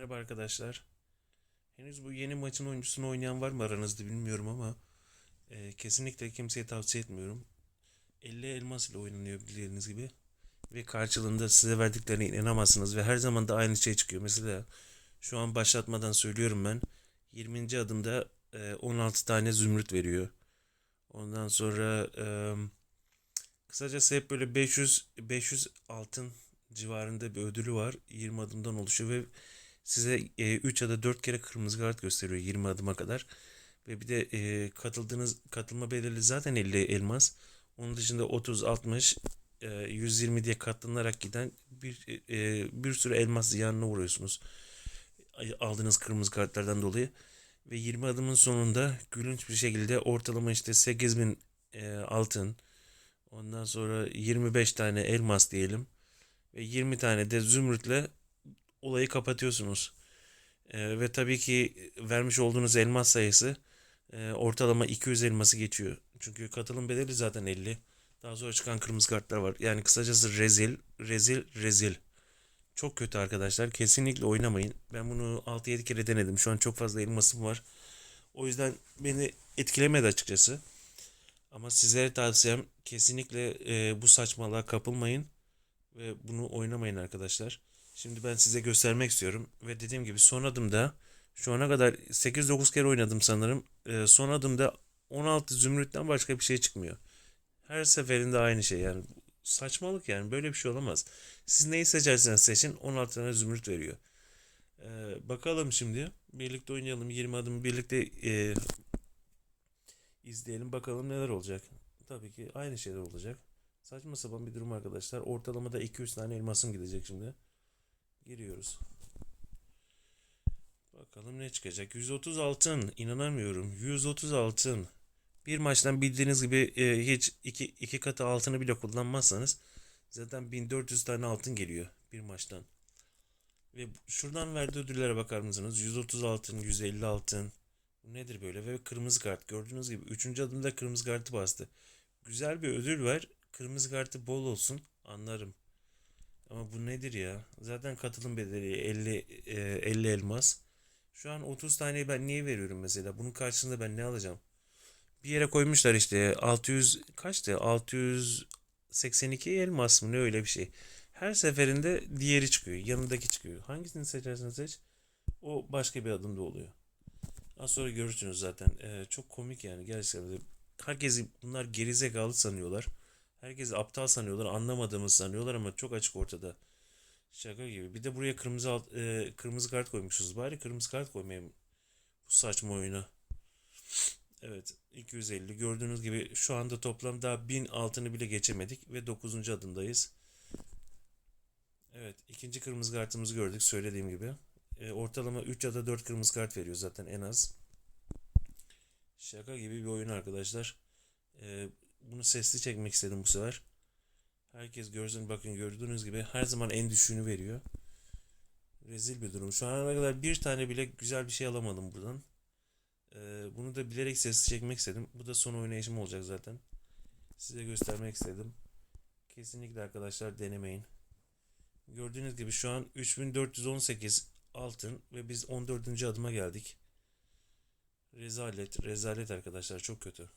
Merhaba arkadaşlar. Henüz bu yeni maçın oyuncusunu oynayan var mı aranızda bilmiyorum ama e, kesinlikle kimseye tavsiye etmiyorum. 50 elmas ile oynanıyor bildiğiniz gibi. Ve karşılığında size verdiklerine inanamazsınız ve her zaman da aynı şey çıkıyor. Mesela şu an başlatmadan söylüyorum ben. 20. adımda e, 16 tane zümrüt veriyor. Ondan sonra e, kısacası hep böyle 500 500 altın civarında bir ödülü var. 20 adımdan oluşuyor ve size e, 3 ya da 4 kere kırmızı kart gösteriyor 20 adıma kadar. Ve bir de e, katıldığınız katılma bedeli zaten 50 elmas. Onun dışında 30, 60, e, 120 diye katlanarak giden bir e, bir sürü elmas ziyanına uğruyorsunuz. Aldığınız kırmızı kartlardan dolayı. Ve 20 adımın sonunda gülünç bir şekilde ortalama işte 8000 e, altın, ondan sonra 25 tane elmas diyelim ve 20 tane de zümrütle olayı kapatıyorsunuz. Ee, ve tabii ki vermiş olduğunuz elmas sayısı e, ortalama 200 elması geçiyor. Çünkü katılım bedeli zaten 50. Daha sonra çıkan kırmızı kartlar var. Yani kısacası rezil, rezil, rezil. Çok kötü arkadaşlar. Kesinlikle oynamayın. Ben bunu 6-7 kere denedim. Şu an çok fazla elmasım var. O yüzden beni etkilemedi açıkçası. Ama sizlere tavsiyem kesinlikle e, bu saçmalığa kapılmayın ve bunu oynamayın arkadaşlar. Şimdi ben size göstermek istiyorum ve dediğim gibi son adımda şu ana kadar 8-9 kere oynadım sanırım. Ee, son adımda 16 zümrütten başka bir şey çıkmıyor. Her seferinde aynı şey yani. Saçmalık yani böyle bir şey olamaz. Siz neyi seçerseniz seçin 16 tane zümrüt veriyor. Ee, bakalım şimdi birlikte oynayalım 20 adım birlikte e, izleyelim bakalım neler olacak. Tabii ki aynı şeyler olacak. Saçma sapan bir durum arkadaşlar. Ortalamada 200 tane elmasım gidecek şimdi. Giriyoruz. Bakalım ne çıkacak. 130 altın. İnanamıyorum. 130 altın. Bir maçtan bildiğiniz gibi e, hiç iki, iki katı altını bile kullanmazsanız zaten 1400 tane altın geliyor bir maçtan. Ve şuradan verdiği ödüllere bakar mısınız? 130 altın, 150 altın. Bu nedir böyle? Ve kırmızı kart. Gördüğünüz gibi 3. adımda kırmızı kartı bastı. Güzel bir ödül ver. Kırmızı kartı bol olsun. Anlarım. Ama bu nedir ya? Zaten katılım bedeli 50 e, 50 elmas. Şu an 30 taneyi ben niye veriyorum mesela? Bunun karşılığında ben ne alacağım? Bir yere koymuşlar işte 600 kaçtı? 682 elmas mı ne öyle bir şey. Her seferinde diğeri çıkıyor. Yanındaki çıkıyor. Hangisini seçersen seç. O başka bir adımda oluyor. Az sonra görürsünüz zaten. Ee, çok komik yani gerçekten. Herkes bunlar gerizekalı sanıyorlar. Herkes aptal sanıyorlar, anlamadığımız sanıyorlar ama çok açık ortada. Şaka gibi. Bir de buraya kırmızı alt, e, kırmızı kart koymuşuz. Bari kırmızı kart koymayayım bu saçma oyuna. Evet, 250. Gördüğünüz gibi şu anda toplam daha 1000 altını bile geçemedik ve 9. adımdayız. Evet, ikinci kırmızı kartımızı gördük söylediğim gibi. E, ortalama 3 ya da 4 kırmızı kart veriyor zaten en az. Şaka gibi bir oyun arkadaşlar. E, bunu sesli çekmek istedim bu sefer. Herkes görsün bakın gördüğünüz gibi her zaman en düşüğünü veriyor. Rezil bir durum. Şu ana kadar bir tane bile güzel bir şey alamadım buradan. Ee, bunu da bilerek sesli çekmek istedim. Bu da son oynayışım olacak zaten. Size göstermek istedim. Kesinlikle arkadaşlar denemeyin. Gördüğünüz gibi şu an 3418 altın ve biz 14. adıma geldik. Rezalet, rezalet arkadaşlar çok kötü.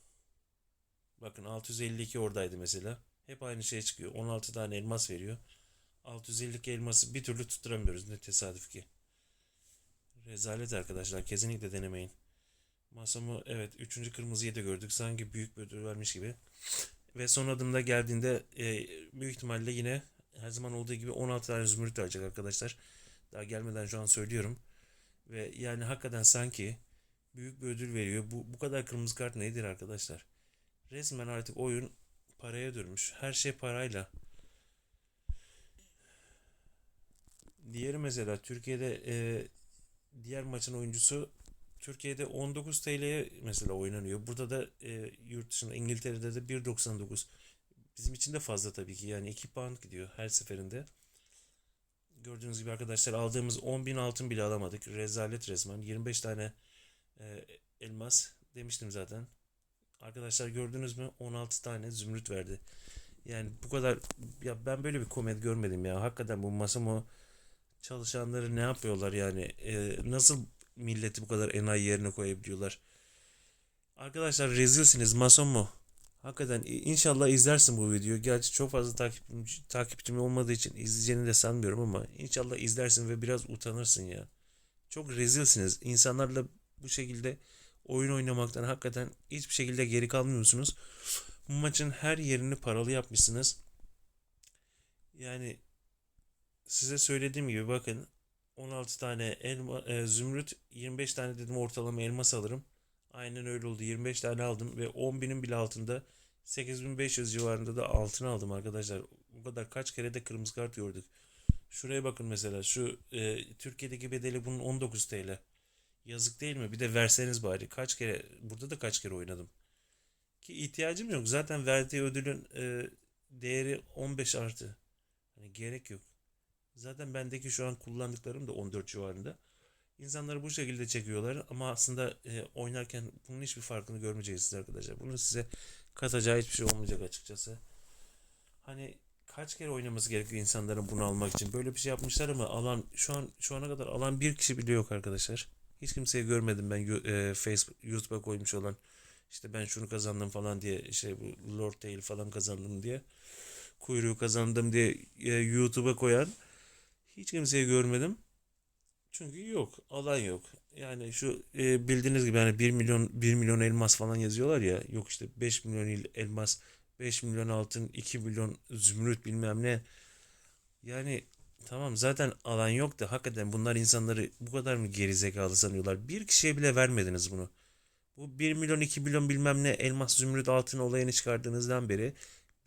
Bakın 652 oradaydı mesela. Hep aynı şey çıkıyor. 16 tane elmas veriyor. 652 elması bir türlü tutturamıyoruz. Ne tesadüf ki. Rezalet arkadaşlar. Kesinlikle denemeyin. Masamı evet 3. kırmızıyı da gördük. Sanki büyük bir ödül vermiş gibi. Ve son adımda geldiğinde e, büyük ihtimalle yine her zaman olduğu gibi 16 tane zümrüt verecek arkadaşlar. Daha gelmeden şu an söylüyorum. Ve yani hakikaten sanki büyük bir ödül veriyor. Bu, bu kadar kırmızı kart nedir arkadaşlar? Resmen artık oyun paraya dönmüş. Her şey parayla. Diğeri mesela Türkiye'de e, diğer maçın oyuncusu Türkiye'de 19 TL'ye mesela oynanıyor. Burada da e, yurt dışında İngiltere'de de 1.99. Bizim için de fazla tabii ki. Yani 2 pound gidiyor her seferinde. Gördüğünüz gibi arkadaşlar aldığımız 10.000 altın bile alamadık. Rezalet resmen. 25 tane e, elmas demiştim zaten. Arkadaşlar gördünüz mü? 16 tane zümrüt verdi. Yani bu kadar ya ben böyle bir komedi görmedim ya. Hakikaten bu Masamo çalışanları ne yapıyorlar yani? Ee, nasıl milleti bu kadar enayi yerine koyabiliyorlar? Arkadaşlar rezilsiniz mason mu? Hakikaten inşallah izlersin bu videoyu. Gerçi çok fazla takipçim, takipçim olmadığı için izleyeceğini de sanmıyorum ama inşallah izlersin ve biraz utanırsın ya. Çok rezilsiniz. İnsanlarla bu şekilde oyun oynamaktan hakikaten hiçbir şekilde geri kalmıyorsunuz. Bu maçın her yerini paralı yapmışsınız. Yani size söylediğim gibi bakın 16 tane elma, e, zümrüt 25 tane dedim ortalama elmas alırım. Aynen öyle oldu. 25 tane aldım ve 10.000'in bile altında 8500 civarında da altın aldım arkadaşlar. Bu kadar kaç kere de kırmızı kart gördük. Şuraya bakın mesela şu e, Türkiye'deki bedeli bunun 19 TL. Yazık değil mi? Bir de verseniz bari. Kaç kere burada da kaç kere oynadım. Ki ihtiyacım yok. Zaten verdiği ödülün e, değeri 15 artı. Hani gerek yok. Zaten bendeki şu an kullandıklarım da 14 civarında. İnsanları bu şekilde çekiyorlar ama aslında e, oynarken bunun hiçbir farkını görmeyeceksiniz arkadaşlar. Bunun size katacağı hiçbir şey olmayacak açıkçası. Hani kaç kere oynaması gerekiyor insanların bunu almak için? Böyle bir şey yapmışlar ama alan şu an şu ana kadar alan bir kişi bile yok arkadaşlar. Hiç kimseyi görmedim ben e, Facebook YouTube'a koymuş olan işte ben şunu kazandım falan diye işte bu Lord Tail falan kazandım diye kuyruğu kazandım diye e, YouTube'a koyan hiç kimseyi görmedim. Çünkü yok. Alan yok. Yani şu e, bildiğiniz gibi hani 1 milyon 1 milyon elmas falan yazıyorlar ya. Yok işte 5 milyon il- elmas, 5 milyon altın, 2 milyon zümrüt bilmem ne. Yani tamam zaten alan yok da hakikaten bunlar insanları bu kadar mı geri zekalı sanıyorlar? Bir kişiye bile vermediniz bunu. Bu 1 milyon 2 milyon bilmem ne elmas zümrüt altın olayını çıkardığınızdan beri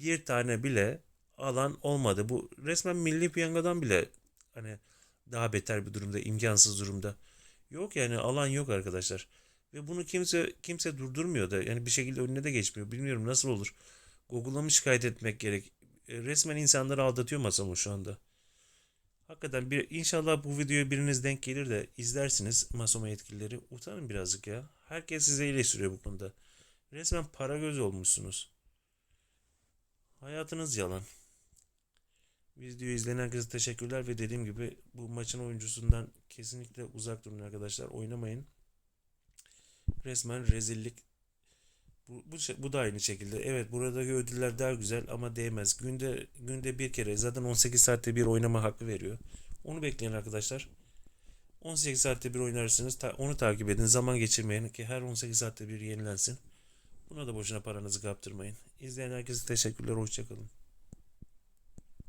bir tane bile alan olmadı. Bu resmen milli piyangodan bile hani daha beter bir durumda, imkansız durumda. Yok yani alan yok arkadaşlar. Ve bunu kimse kimse durdurmuyor da yani bir şekilde önüne de geçmiyor. Bilmiyorum nasıl olur. Google'a mı şikayet etmek gerek? E, Resmen insanları aldatıyor Masamo şu anda. Hakikaten bir inşallah bu videoya biriniz denk gelir de izlersiniz Masoma yetkilileri. Utanın birazcık ya. Herkes size eleştiriyor bu konuda. Resmen para göz olmuşsunuz. Hayatınız yalan. Videoyu izleyen herkese teşekkürler ve dediğim gibi bu maçın oyuncusundan kesinlikle uzak durun arkadaşlar. Oynamayın. Resmen rezillik. Bu, bu, şey- bu da aynı şekilde. Evet buradaki ödüller daha güzel ama değmez. Günde günde bir kere zaten 18 saatte bir oynama hakkı veriyor. Onu bekleyin arkadaşlar. 18 saatte bir oynarsınız. Ta- onu takip edin. Zaman geçirmeyin ki her 18 saatte bir yenilensin. Buna da boşuna paranızı kaptırmayın. İzleyen herkese teşekkürler. Hoşçakalın.